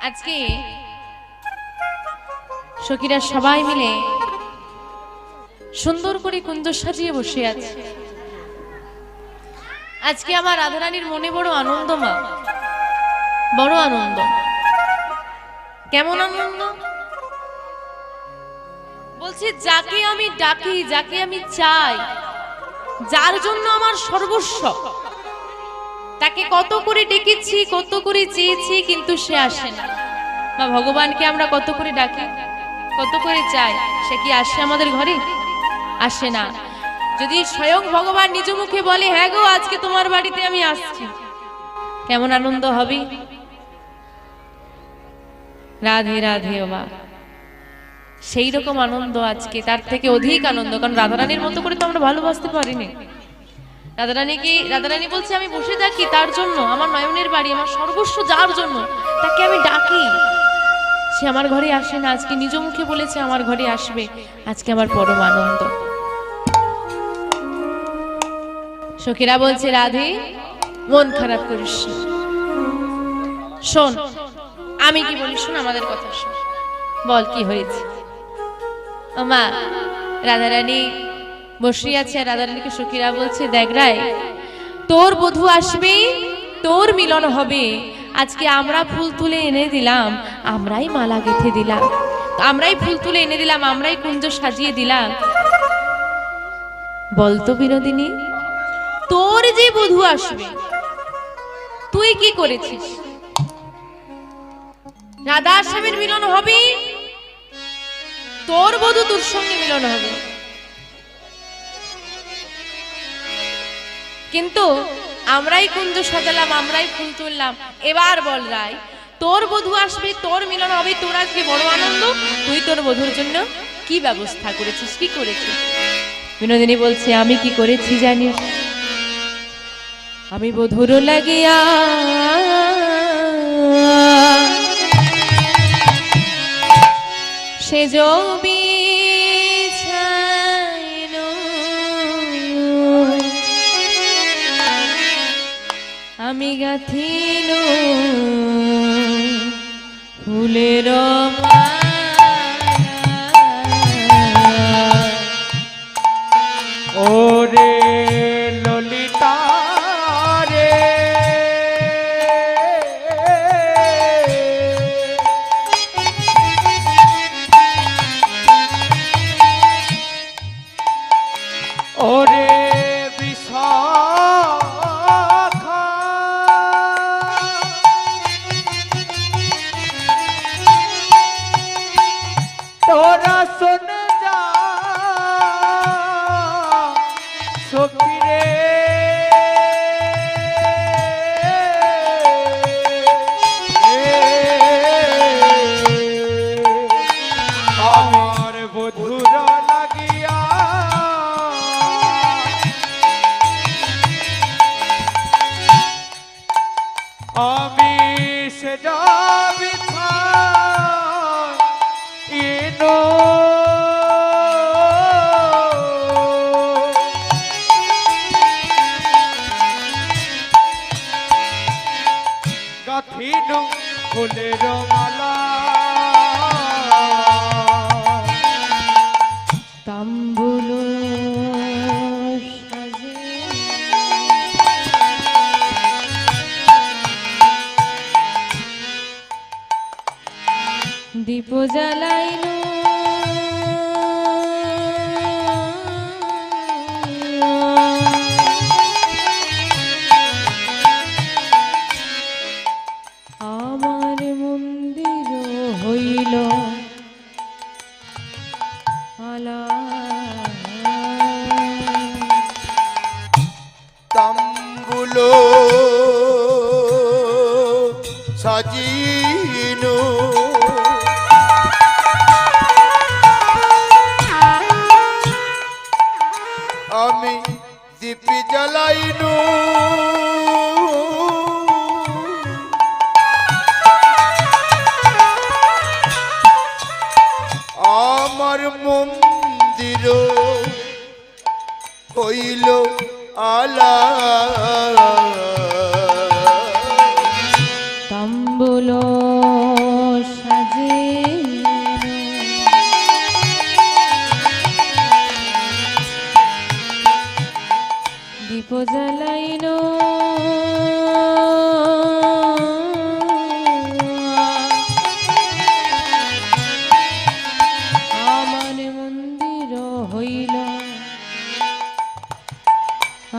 আজকে সখীরা সবাই মিলে সুন্দর করে কুঞ্জ সাজিয়ে বসে আছে। আজকে আমার রাধারানীর মনে বড় আনন্দ, মা। বড় আনন্দ। কেমন আনন্দ? বলছি, যাকে আমি ডাকি, যাকে আমি চাই, যার জন্য আমার সর্বস্ব। তাকে কত করে ডেকেছি, কত করে চেয়েছি, কিন্তু সে আসে না। বা ভগবানকে আমরা কত করে ডাকি, কত করে চাই, সে কি আসে আমাদের ঘরে? আসে না। যদি স্বয়ং ভগবান নিজ মুখে বলে হ্যাঁ গো, আজকে তোমার বাড়িতে আমি আসছি। কেমন আনন্দ হবে? রাধে রাধে মা। সেই রকম আনন্দ আজকে, তার থেকে অধিক আনন্দ, কারণ রাধারানীর মতো করে তো আমরা ভালোবাসতে পারিনি। রাধারানীকে রাধারানী বলছে, আমি বসে থাকি তার জন্য। আমার নয়নের বাড়ি, আমার সর্বস্ব যার জন্য। তাকে আমি ডাকি। সে আমার ঘরে আসে না। আজকে নিজ মুখে বলেছে, আমার ঘরে আসবে। আজকে আমার পরম আনন্দ। সখীরা বলছে, রাধে, মন খারাপ করিস শোন, আমি কি বলি, শোন আমাদের কথা শোন। বল কি হয়েছে? মা রাধারানী বসে আছে আর রাধারানীকে সখীরা বলছে, দেখ রায়, তোর বধূ আসবে, তোর মিলন হবে। আজকে আমরা ফুল তুলে এনে দিলাম, আমরাই মালা গেঁথে দিলাম। আমরাই ফুল তুলে এনে দিলাম, আমরাই কুঞ্জ সাজিয়ে দিলাম। বলতো বিনোদিনী, তোর যে বধূ আসবে, তুই কি করেছিস? রাধা স্বামীর মিলন হবে, তোর বধূ তোর সঙ্গে মিলন হবে। কিন্তু আমরাই কুঞ্জ সাজালাম, আমরাই ফুল তুললাম। এবার বল রায়, তোর বধূ আসবে, তোর মিলন হবে, তোর আজকে বড় আনন্দ? তুই তোর বধূর জন্য কি ব্যবস্থা করেছিস, কি করেছিস? বিনোদিনী বলছে, আমি কি করেছি জানিস? আমি বধুর লাগিয়া সে জবি আমি গাথিল ফুলের মালা। গাথিন ফুলের মালা। তাম্বুল দীপ জ্বালাইল হইল আমার মন্দির হইল আলা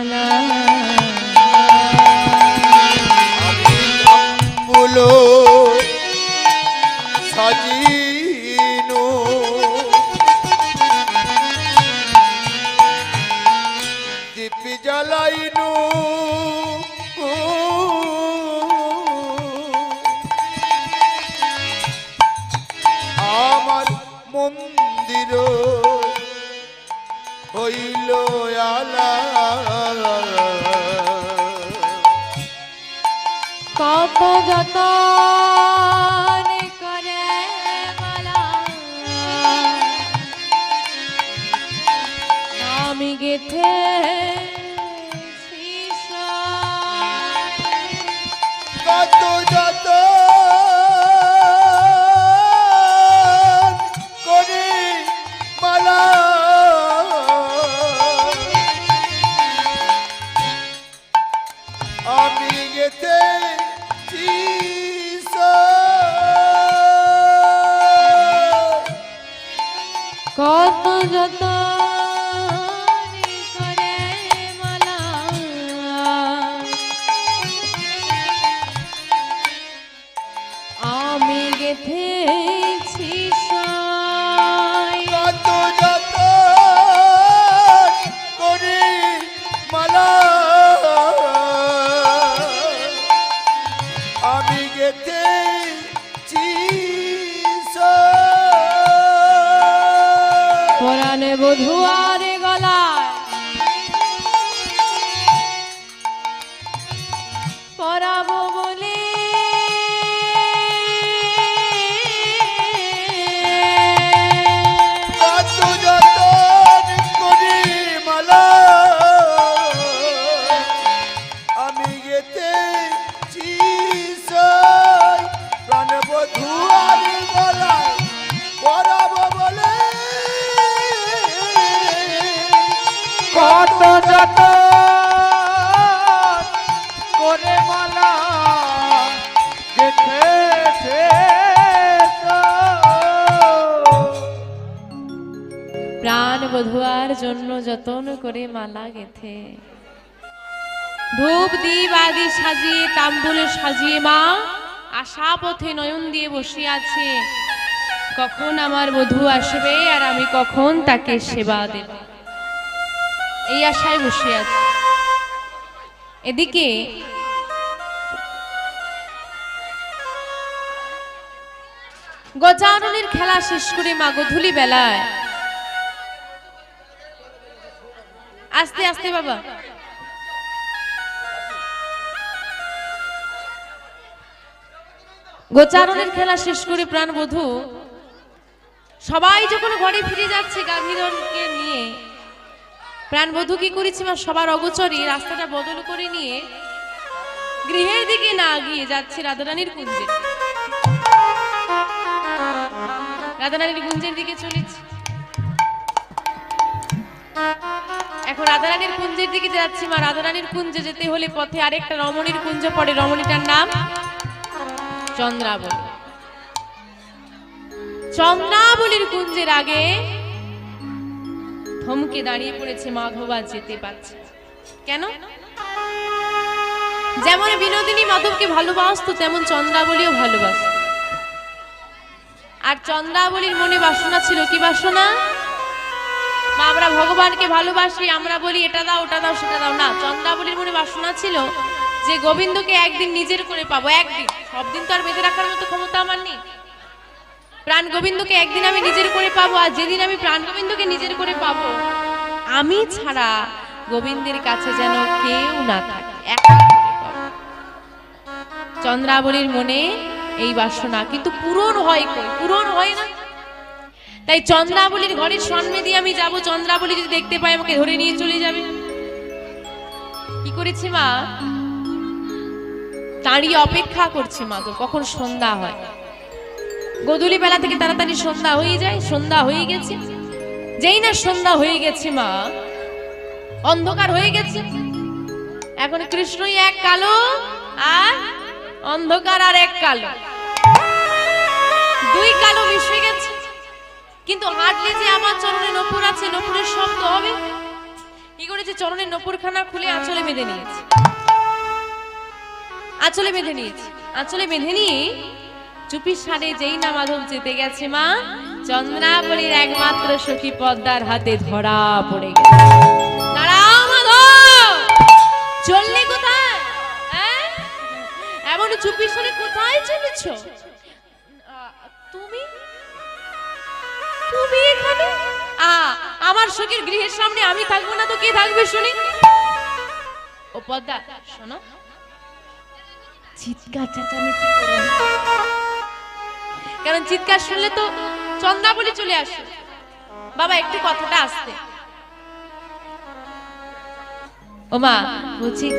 আলা হইল আলা। কত গেতে কত যত পরাণে যত করে মালা গেথেছে প্রাণ বধুয়ার জন্য যতন করে মালা গেথে। ধূপ দ্বীপ আদি সাজিয়ে, তাম্বুলে সাজিয়ে মা আশা পথে নয়ন দিয়ে বসে আছে। কখন আমার বধূ আসবে আর আমি কখন তাকে সেবা দেব? এই আশায় বসে আছে। এদিকে গজাননের খেলা শেষ করে মা গধুলি বেলায় আস্তে আস্তে বাবা। গোচারণের খেলা শেষ করে প্রাণবধূ সবাই যখন ঘরে ফিরে যাচ্ছে গাভীরকে নিয়ে প্রাণবধূ কি করেছি মা? সবার অগোচরে রাস্তাটা বদল করে নিয়ে গৃহের দিকে না গিয়ে যাচ্ছে রাধারানীর কুঞ্জে। রাধারানীর কুঞ্জের দিকে চলেছে। এখন রাধারানীর কুঞ্জের দিকে যাচ্ছি মা। রাধারানীর কুঞ্জে যেতে হলে পথে আরেকটা রমণীর কুঞ্জ পড়ে। রমণীটার নাম চন্দ্রাবলী। চন্দ্রাবলীর কুঞ্জের আগে থমকে দাঁড়িয়ে পড়েছে মাধবা যেতে পারছে কেন? যেমন বিনোদিনী মাধবকে ভালোবাসতো, তেমন চন্দ্রাবলীও ভালোবাসত। আর চন্দ্রাবলীর মনে বাসনা ছিল কি বাসনা? মা, আমরা ভগবানকে ভালোবাসি, আমরা বলি, এটা দাও, ওটা দাও, সেটা দাও। না, চন্দ্রাবলীর মনে বাসনা ছিল যে গোবিন্দকে একদিন নিজের করে পাবো, একদিন। সব দিন তো আর বেঁধে রাখার মতো ক্ষমতা আমার নেই। প্রাণ গোবিন্দকে একদিন আমি নিজের করে পাবো আর যেদিন আমি প্রাণ গোবিন্দকে নিজের করে পাবো, আমি ছাড়া গোবিন্দের কাছে যেন কেউ না থাকে চন্দ্রাবলীর মনে এই বাসনা, কিন্তু পূরণ হয় কই? পূরণ হয় না। তাই চন্দ্রাবলীর ঘরের সামনে দিয়ে আমি যাব। চন্দ্রাবলী যদি দেখতে পাই আমাকে ধরে নিয়ে চলে যাবে। কি করেছে মা? দাঁড়িয়ে অপেক্ষা করছে মা তো কখন সন্ধ্যা হয়। গোধূলি বেলা থেকে তাড়াতাড়ি সন্ধ্যা হয়ে যায়, সন্ধ্যা হয়ে গেছে। যেই না সন্ধ্যা হয়ে গেছে, মা, অন্ধকার হয়ে গেছে। এখন কৃষ্ণই এক কালো আর অন্ধকার আর এক কালো। দুই কালো মিশে গেছে। কিন্তু হাঁটলে যে আমার চরণে নপুর আছে, নপুরের শব্দ হবে। কি করেছে চরণের নপুরখানা খুলে আঁচলে বেঁধে নিয়েছে? আঁচলে বেঁধে নিয়েছে। আঁচলে বেঁধে নিয়ে চুপির সারে যেই না মাধব যেতে গেছে মা, চন্দ্রাবলীর একমাত্র সখী পদ্মার হাতে ধরা পড়ে গেছে। দাঁড়াও চললে কোথায়? হ্যাঁ? এমন চুপির সারে কোথায় চলেছ? তুমি? তুমি এখানে? আমার সখীর গৃহের সামনে আমি থাকব না তো কে থাকবে শুনি? ও পদ্মা, শোনো। চিৎকার চেঁচামেচি। কারণ চিৎকার শুনলে তো চন্দ্রাবলী চলে আসে। বাবা, একটু কথাটা আসতে। ও মা, বলছি,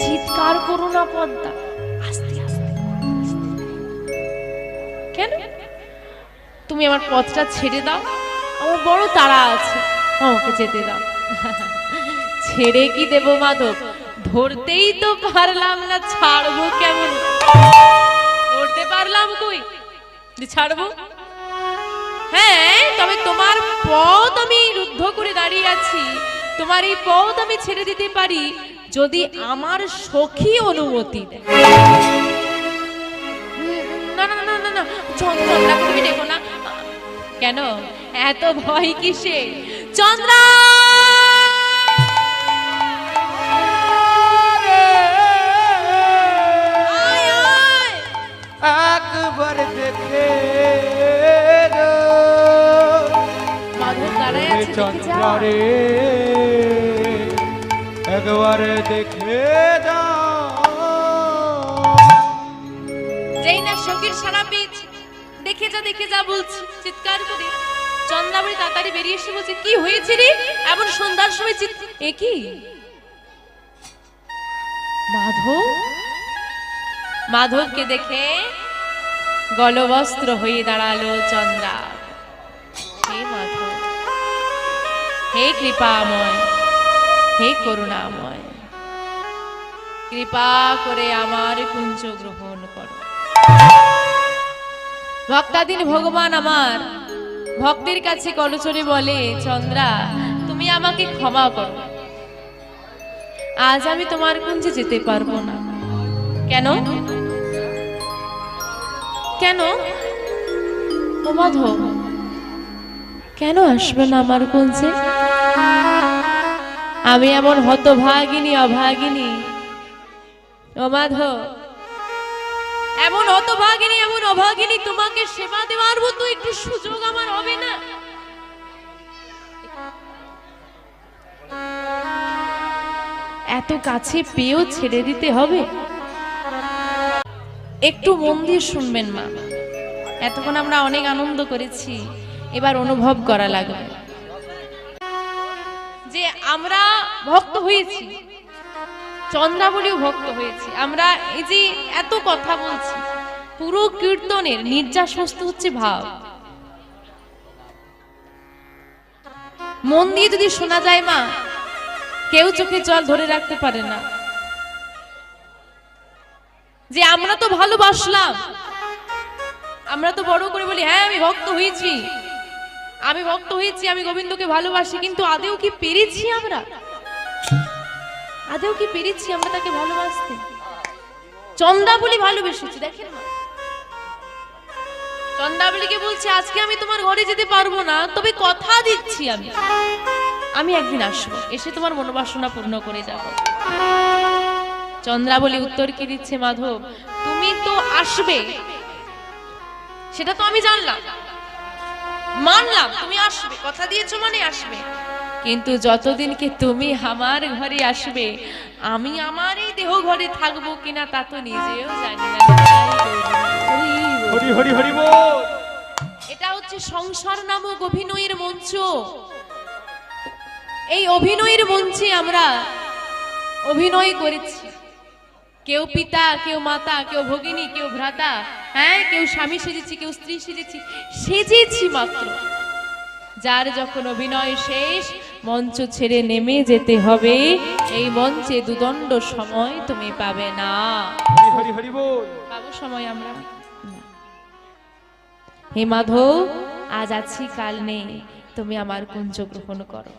চিৎকার করো না পদ্মা। আস্তে আস্তে। কেন? তুমি আমার পথটা ছেড়ে দাও। আমার বড় তারা আছে। আমাকে যেতে দাও। ছেড়ে কি দেব, মাধব? ধরতেই তো পারলাম না, ছাড়বো কেমন? ধরতে পারলাম কই? ছাড়বো? হ্যাঁ তবে তোমার পথ আমি রুদ্ধ করে দাঁড়িয়ে আছি। তোমার এই পথ আমি ছেড়ে দিতে পারি যদি আমার সখী অনুমতি দেয়। না না না না না চন্দ্রা তুমি দেখো না। কেন? এত ভয় কিসে চন্দ্রা! একবার দেখে রো। মাধব দাঁড়ায় আছে দেখে যা। চন্দ্রারে একবার দেখে যেই না সখীর সারা পেয়েছি দেখে যা দেখে যা বলছি চিৎকার করে। চন্দ্রাবলী তাড়াতাড়ি বেরিয়ে এসে বলছে কি হয়েছে রে? এমন সন্ধ্যার সময় চিৎ এ কি? মাধব? মাধবকে দেখে গলবস্ত্র হয়ে দাঁড়াল চন্দ্রা। হে মাধব, হে কৃপাময়, হে করুণাময়, কৃপা করে আমার কুঞ্জ গ্রহণ করো। ভক্তাধীন ভগবান আমার, ভক্তের কাছে কলচরে বলে, চন্দ্রা, তুমি আমাকে ক্ষমা করো। আজ আমি তোমার কুঞ্জে যেতে পারব না। কেন? কেন? কেন আসবে না আমার কুঞ্জে আমি এমন হতভাগিনী, অভাগিনী। ও মাধব এমন হতভাগিনী, এমন অভাগিনী, তোমাকে সেবা দেওয়ার মতো একটু সুযোগ আমার হবে না। এত কাছে পেয়েও ছেড়ে দিতে হবে? একটু মন দিয়ে শুনবেন, মা। এতক্ষণ আমরা অনেক আনন্দ করেছি, এবার অনুভব করা লাগবে। যে আমরা ভক্ত হয়েছি, চন্দ্রাবলীও ভক্ত হয়েছি, আমরা এই যে এত কথা বলছি, পুরো কীর্তনের নির্যাস হচ্ছে ভাব। মন দিয়ে যদি শোনা যায়, মা, কেউ চোখে জল ধরে রাখতে পারে না। যে আমরা তো ভালোবাসলাম। আমরা তো বড় করে বলি হ্যাঁ আমি ভক্ত হয়েছি। আমি ভক্ত হয়েছি, আমি গোবিন্দকে ভালোবাসি, কিন্তু আদেও কি পেরেছি আমরা? আদেও কি পেরেছি আমরা তাকে ভালোবাসতে? চন্দাবলি ভালোবেসেছি, দেখেন চন্দাবলিকে বলছি, আজকে আমি তোমার ঘরে যেতে পারব না, তবে কথা দিচ্ছি আমি। আমি একদিন আসব, এসে তোমার মনোবাসনা পূর্ণ করে যাব। চন্দ্রাবলী উত্তর কি দিচ্ছে মাধব? তুমি তো আসবে। সেটা তো আমি জানলাম। মানলাম তুমি আসবে। কথা দিয়েছ মানে আসবে। কিন্তু যতদিন কি তুমি আমার ঘরে আসবে আমি আমার এই দেহ ঘরে থাকব কিনা তা তো নিজেও জানি না। এটা হচ্ছে সংসার নামক অভিনয়ের মঞ্চ। এই অভিনয়ের মঞ্চে আমরা অভিনয় করেছি। কেউ পিতা কেউ মাতা কেউ ভগিনী কেউ ভ্রাতা হ্যাঁ কেউ স্বামী সেজেছি কেউ স্ত্রী সেজেছি সেজেছি মাত্র। যার যখন অভিনয় শেষ মঞ্চ ছেড়ে নেমে যেতে হবে। এই মঞ্চে দুদণ্ড সময় তুমি পাবে না। পাবো সময় আমরা। হে মাধব আজ আছি কাল নেই। তুমি আমার কুঞ্জ গ্রহণ করো।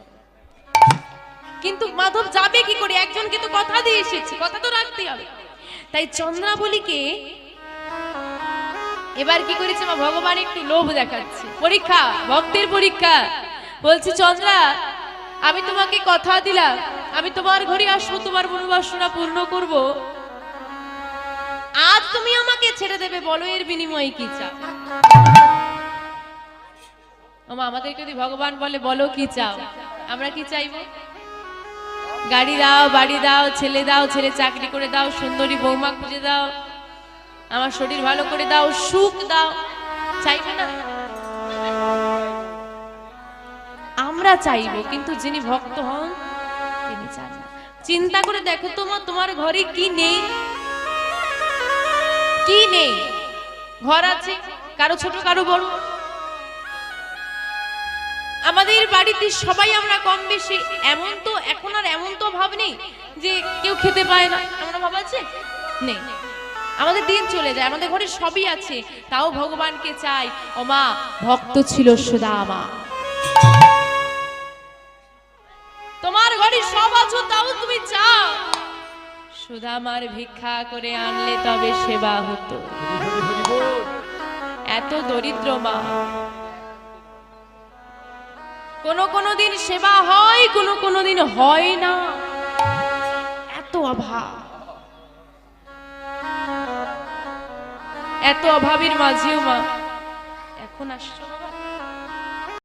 কিন্তু মাধব যাবে কি করে? একজনকে তো কথা দিয়ে এসেছি, কথা তো রাখতে হবে। তাই চন্দ্রাবলীকে এবার কি করেছে মা? ভগবান একটু লোভ দেখাচ্ছে। পরীক্ষা, ভক্তের পরীক্ষা। বলছি, চন্দ্রা, আমি তোমাকে কথা দিলাম। আমি তোমার ঘরে আসব, তোমার মনোবাসনা পূর্ণ করব। আজ তুমি আমাকে ছেড়ে দেবে, বলো এর বিনিময়ে কি চাও? আমাদেরকে যদি ভগবান বলে, বলো কি চাও? আমরা কি চাইব? গাড়ি দাও, বাড়ি দাও, ছেলে দাও, ছেলে চাকরি করে দাও, সুন্দরী বৌমা খুঁজে দাও, আমার শরীর ভালো করে দাও, সুখ দাও, চাইবে না? আমরা চাইব, কিন্তু যিনি ভক্ত হন, তিনি চান না। চিন্তা করে দেখো তোমার তোমার ঘরে কি নেই? কি নেই? ঘর আছে, কারও ছোট, কারও বড়। আমাদের বাড়িতে সবাই আমরা কম বেশি, এমন তো এখন আর এমন তো ভাব নেই যে কেউ খেতে পায় না। এমন ভাব আছে? নেই। আমাদের দিন চলে যায়, আমাদের ঘরে সবই আছে। তাও ভগবানকে চাই। ও মা, ভক্ত ছিল সুদা মা। তোমার ঘরে সব আছো, তাও তুমি চাও। সুদামার ভিক্ষা করে আনলে তবে সেবা হতো। এত দরিদ্র মা। কোন কোনো দিন সেবা হয়, কোনো কোনো দিন হয় না। এত অভাব। এত অভাবের মাঝেও মা এখন আসছো